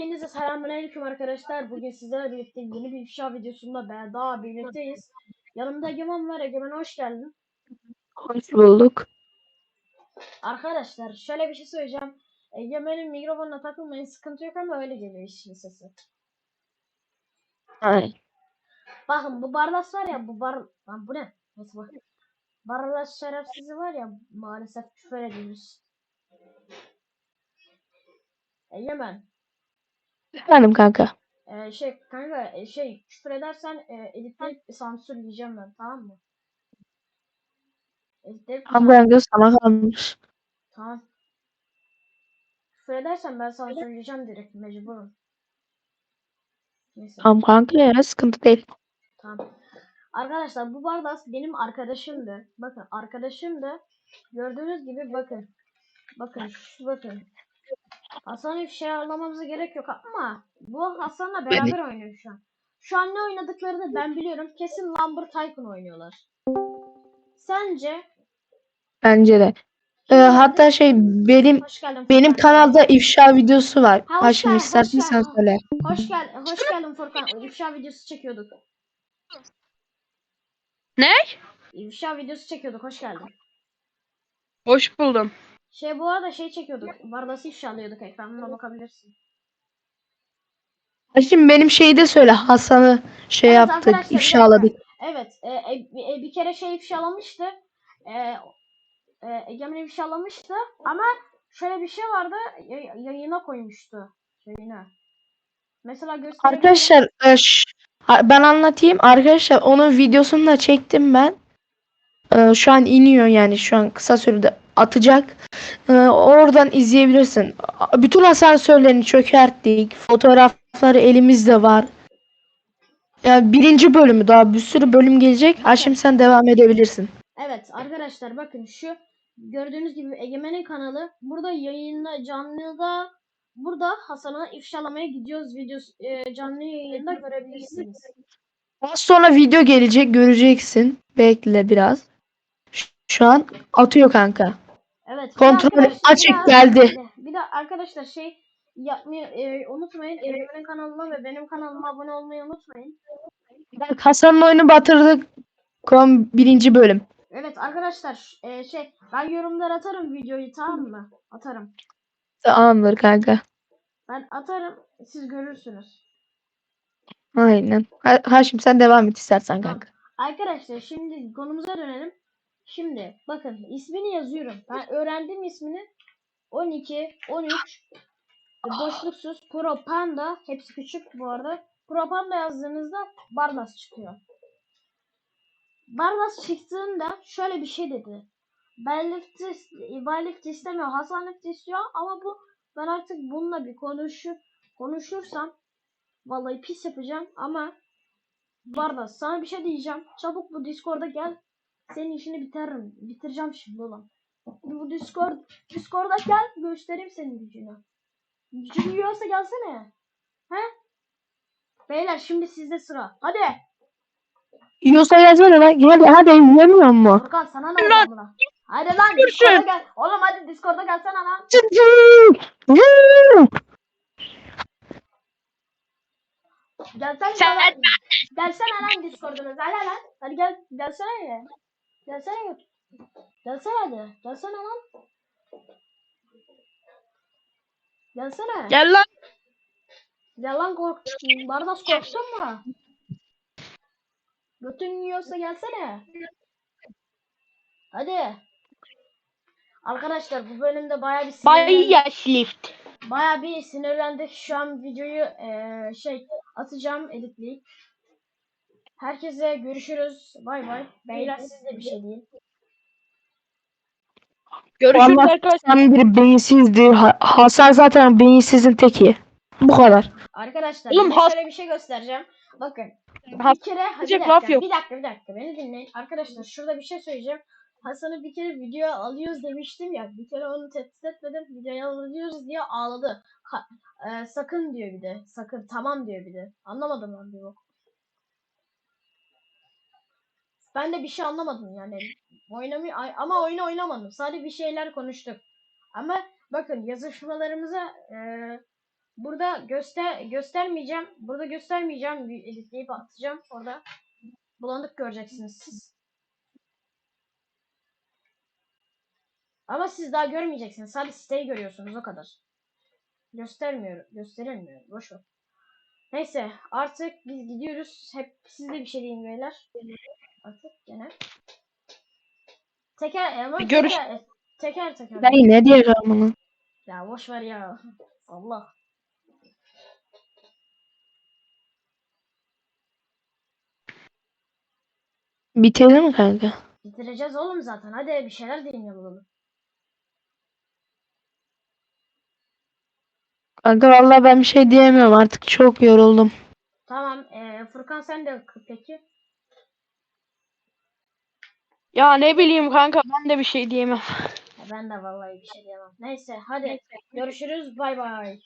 Selamünaleyküm arkadaşlar. Bugün sizlerle birlikte yeni bir ifşa videosunda ben daha birlikteyiz. Yanımda Egemen var. Egemen hoş geldin. Hoş bulduk. Arkadaşlar şöyle bir şey söyleyeceğim. Egemen'in mikrofonuna takılmayın sıkıntı yok ama öyle geliyor işin sesi. Ay. Bakın bu Barlas var ya bu bar... Lan bu ne? Neyse bak. Barlas şerefsizi var ya maalesef küfür ediyoruz. Egemen. Efendim kanka. Ee, şey kanka e, şey küfür edersen e, editleyip sansürleyeceğim ben tamam mı? Editleyip Kanka kanka sana kalmış. Tamam. Küfür edersen ben sana söyleyeceğim direkt mecburum. Neyse Tamam kanka ya sıkıntı değil. tamam. Arkadaşlar bu Bardas benim arkadaşımdı. Bakın arkadaşımdı. Gördüğünüz gibi bakın. Bakın şu bakın. Hasan'ı şey anlamamıza gerek yok ama bu Hasan'la beraber oynuyor şu an. Şu an ne oynadıklarını ben biliyorum. Kesin Lumber Tycoon oynuyorlar. Sence? Bence de. Ee, hatta şey benim geldin. benim Furkan. kanalda ifşa videosu var. Ha, geldin, hoş istersen sen geldin. söyle. Hoş gel hoş geldin Furkan. İfşa videosu çekiyorduk. Ne? İfşa videosu çekiyorduk. Hoş geldin. Hoş buldum. Şey bu arada şey çekiyorduk. Bardası ifşalıyorduk ekranına bakabilirsin. Haşim benim şeyi de söyle. Hasan'ı şey Evet yaptık, arkadaşlar, bir ifşaladık. Evet, e, e, bir- e, bir kere şey ifşalamıştı. E, e, Egemen ifşalamıştı ama şöyle bir şey vardı. ya- yayına koymuştu. Yayına. Mesela gösterebilirim. Arkadaşlar e, ş- ben anlatayım. Arkadaşlar onun videosunu da çektim ben. E, şu an iniyor yani şu an kısa sürede atacak. E, oradan izleyebilirsin. Bütün asansörlerini çökerttik. Fotoğrafları elimizde var. Yani birinci bölümü daha bir sürü bölüm gelecek. Haşim sen devam edebilirsin. Evet arkadaşlar bakın şu gördüğünüz gibi Egemen'in kanalı burada yayında canlıda burada Hasan'a ifşalamaya gidiyoruz videosu e, canlı yayında görebilirsiniz. Az sonra video gelecek göreceksin. Bekle biraz. Şu an atıyor kanka. Evet. de Kontrol açık bir de- geldi. Bir de arkadaşlar şey yapmayı e, unutmayın. Egemen'in kanalına ve benim kanalıma abone olmayı unutmayın. Bak Hasan'ın oyunu batırdık. Kom birinci bölüm. Evet arkadaşlar e, şey ben yorumlar atarım videoyu tamam mı? Atarım. Tamamdır kanka. Ben atarım siz görürsünüz. Aynen. Ha Haşim sen devam et istersen kanka. Arkadaşlar şimdi konumuza dönelim. Şimdi bakın ismini yazıyorum. Ben öğrendim ismini. 12, 13, boşluksuz, Pro Panda. Hepsi küçük bu arada. Pro Panda yazdığınızda Barlas çıkıyor. Barlas çıktığında şöyle bir şey dedi. Ben lift, is- ben lift istemiyor. Hasan lift istiyor ama bu ben artık bununla bir konuşup konuşursam vallahi pis yapacağım ama Bardas sana bir şey diyeceğim. Çabuk bu Discord'a gel. Senin işini bitiririm. Bitireceğim şimdi ulan. Bu Discord Discord'a gel göstereyim senin gücünü. Gücün yiyorsa gelsene. He? Beyler şimdi sizde sıra. Hadi. Yiyorsa gelsene lan. Gel hadi yemiyor mu? Furkan sana ne oldu buna? Hadi lan Discord'a gel. Oğlum hadi Discord'a gelsene lan. Gelsene Sen- lan. Gelsene lan Discord'una. Gel lan. Hadi gel. Gelsene Gelsene. Gelsene hadi. Gelsene lan. Gelsene. Gel lan. Gel lan kork. Bardas korktun mu? Götün yiyorsa gelsene. Hadi. Arkadaşlar bu bölümde bayağı bir. Bayaş lift. Bayağı bir sinirlendik. Şu an videoyu eee, şey atacağım editleyip. Herkese görüşürüz. Bay bay. Beyler siz de bir şey deyin. Görüşürüz Vallahi arkadaşlar. Sen bir beyinsizdi. Ha- Hasan zaten beyinsizin teki. Bu kadar. Arkadaşlar Oğlum, size has- şöyle bir şey göstereceğim. Bakın. Has- Bir kere bir diyecek dakika, laf yok. bir dakika bir dakika beni dinleyin. Arkadaşlar şurada bir şey söyleyeceğim. Hasan'ı bir kere video alıyoruz demiştim ya. Bir kere onu tehdit etmedim. Videoyu alıyoruz diye ağladı. Ha- e, sakın diyor bir de. Sakın tamam diyor bir de. Anlamadım ben bir bak. Ben de bir şey anlamadım yani. Oynamıyor ama oyunu oynamadım. Sadece bir şeyler konuştuk. Ama bakın yazışmalarımıza e, burada göster göstermeyeceğim. Burada göstermeyeceğim. Editleyip atacağım orada. Bulanık göreceksiniz siz. Ama siz daha görmeyeceksiniz. Sadece siteyi görüyorsunuz o kadar. Göstermiyor. Gösterilmiyor. Boş ver. Neyse artık biz gidiyoruz. Hep siz de bir şey deyin beyler. Artık gene. Teker ama Bir görüş- teker, teker teker. Ben ne diyeceğim bunu? Ya boş ver ya. Allah. Bitirdin mi kanka? Bitireceğiz oğlum zaten. Hadi bir şeyler deyin ya bulalım. Kanka vallahi ben bir şey diyemiyorum artık çok yoruldum. Tamam. eee, Furkan sen de peki. Ya ne bileyim kanka ben de bir şey diyemem. Ben de vallahi bir şey diyemem. Neyse hadi görüşürüz. Bay bay.